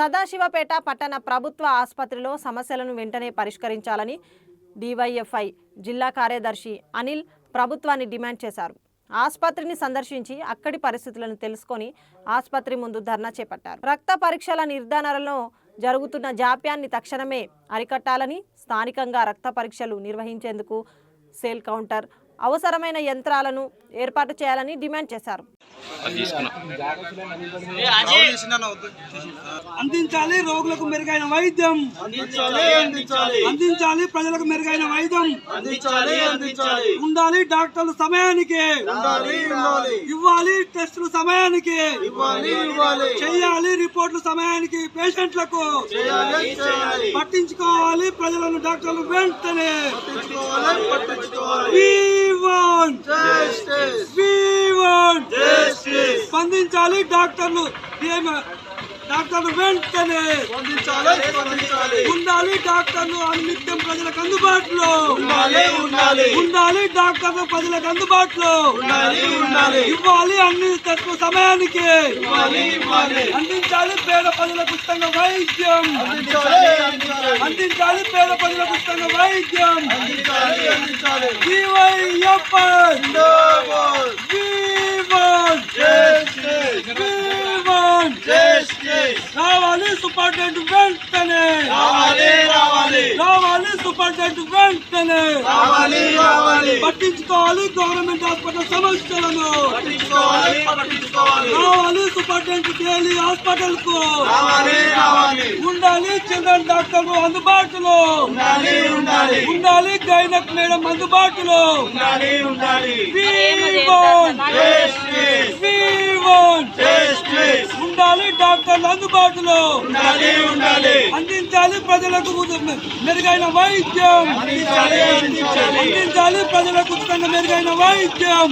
సదాశివపేట పట్టణ ప్రభుత్వ ఆసుపత్రిలో సమస్యలను వెంటనే పరిష్కరించాలని డివైఎఫ్ఐ జిల్లా కార్యదర్శి అనిల్ ప్రభుత్వాన్ని డిమాండ్ చేశారు. ఆసుపత్రిని సందర్శించి అక్కడి పరిస్థితులను తెలుసుకొని ఆసుపత్రి ముందు ధర్నా చేపట్టారు. రక్త పరీక్షల నిర్ధారణలో జరుగుతున్న జాప్యాన్ని తక్షణమే అరికట్టాలని స్థానికంగా రక్త పరీక్షలు నిర్వహించేందుకు సేల్ కౌంటర్ అవసరమైన యంత్రాలను ఏర్పాటు చేయాలని డిమాండ్ చేశారు. అందించాలి రోగులకు మెరుగైన వైద్యం. అందించాలి ప్రజలకు మెరుగైన వైద్యం. ఉండాలి డాక్టర్లు సమయానికి. ఉండాలి ఉండాలి. ఇవ్వాలి టెస్టులు సమయానికి. ఇవ్వాలి ఇవ్వాలి. చేయాలి రిపోర్టులు సమయానికి పేషెంట్లకు. చేయాలి చేయాలి. పట్టించుకోవాలి ప్రజలను డాక్టర్లు వెంటనే. పట్టించుకోవాలి స్పందించాలి డాక్టర్లు. ఏమ- డాక్టర్లు వెంటనే ఉండాలి డాక్టర్లు నిత్యం ప్రజలకు అందుబాటులో. ఉండాలి డాక్టర్లు ప్రజలకు అందుబాటులో. ఇవ్వాలి అన్ని తక్కువ సమయానికి. అందించాలి పేద ప్రజలకు ఉచితంగా వైద్యం. అందించాలి పేద ప్రజలకు ఉచితంగా వైద్యం. అందించాలి రావాలి సూపరింటెండెంట్ వెంటనే. రావాలి రావాలి. రావాలి సూపరింటెండెంట్ వెంటనే. రావాలి రావాలి. పట్టించుకోవాలి గవర్నమెంట్ హాస్పిటల్ సమస్యలను. పట్టించుకోవాలి పట్టించుకోవాలి. రావాలి సూపరింటెండెంట్ డైలీ హాస్పిటల్కు రావాలి రావాలి. ఉండాలి చిల్డ్రన్ డాక్టర్లు అందుబాటులో. ఉండాలి ఉండాలి. ఉండాలి గైనక్ మేడం అందుబాటులో. ఉండాలి ఉండాలి. డాక్టర్లు అందుబాటులో ఉండాలి ఉండాలి. అందించాలి ప్రజలకు మెరుగైన వైద్యం. అందించాలి ప్రజలకు మెరుగైన వైద్యం.